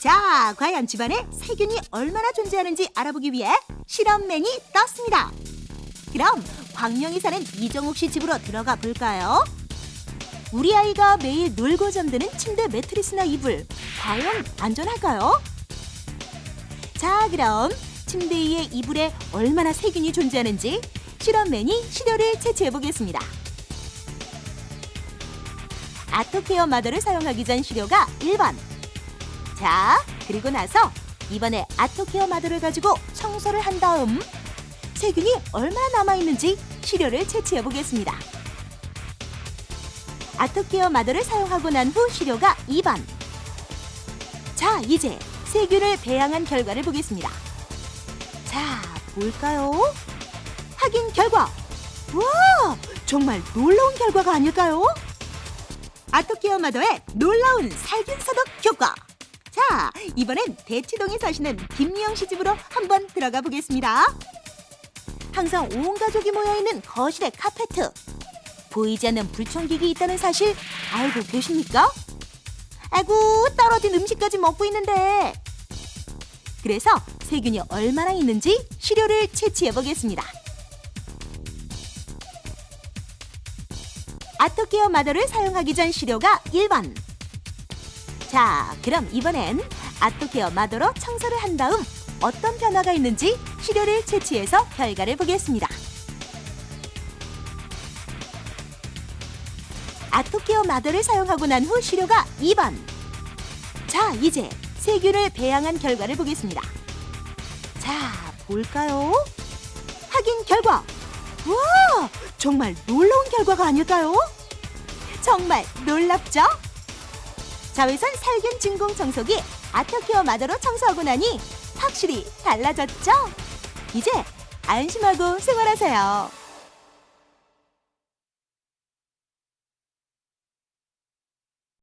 자, 과연 집안에 세균이 얼마나 존재하는지 알아보기 위해 실험맨이 떴습니다. 그럼 광명이 사는 이정욱 씨 집으로 들어가 볼까요? 우리 아이가 매일 놀고 잠드는 침대 매트리스나 이불 과연 안전할까요? 자, 그럼 침대 위에 이불에 얼마나 세균이 존재하는지 실험맨이 시료를 채취해 보겠습니다. 아토케어 마더를 사용하기 전 시료가 1번. 자, 그리고 나서 이번에 아토케어 마더를 가지고 청소를 한 다음 세균이 얼마나 남아 있는지 시료를 채취해 보겠습니다. 아토케어 마더를 사용하고 난 후 시료가 2번. 자, 이제 세균을 배양한 결과를 보겠습니다. 자, 볼까요? 확인 결과. 와, 정말 놀라운 결과가 아닐까요? 아토케어 마더의 놀라운 살균 소독 효과. 자, 이번엔 대치동에 사시는 김미영 씨 집으로 한번 들어가 보겠습니다. 항상 온 가족이 모여 있는 거실의 카페트. 보이지 않는 불청객이 있다는 사실 알고 계십니까? 아이고, 떨어진 음식까지 먹고 있는데. 그래서 세균이 얼마나 있는지 시료를 채취해 보겠습니다. 아토케어 마더를 사용하기 전 시료가 1번. 자, 그럼 이번엔 아토케어 마더로 청소를 한 다음 어떤 변화가 있는지 시료를 채취해서 결과를 보겠습니다. 아토케어 마더를 사용하고 난 후 시료가 2번. 자, 이제 세균을 배양한 결과를 보겠습니다. 자, 볼까요? 확인 결과. 와, 정말 놀라운 결과가 아닐까요? 정말 놀랍죠? 자외선 살균 진공 청소기 아토케어 마더로 청소하고 나니 확실히 달라졌죠? 이제 안심하고 생활하세요.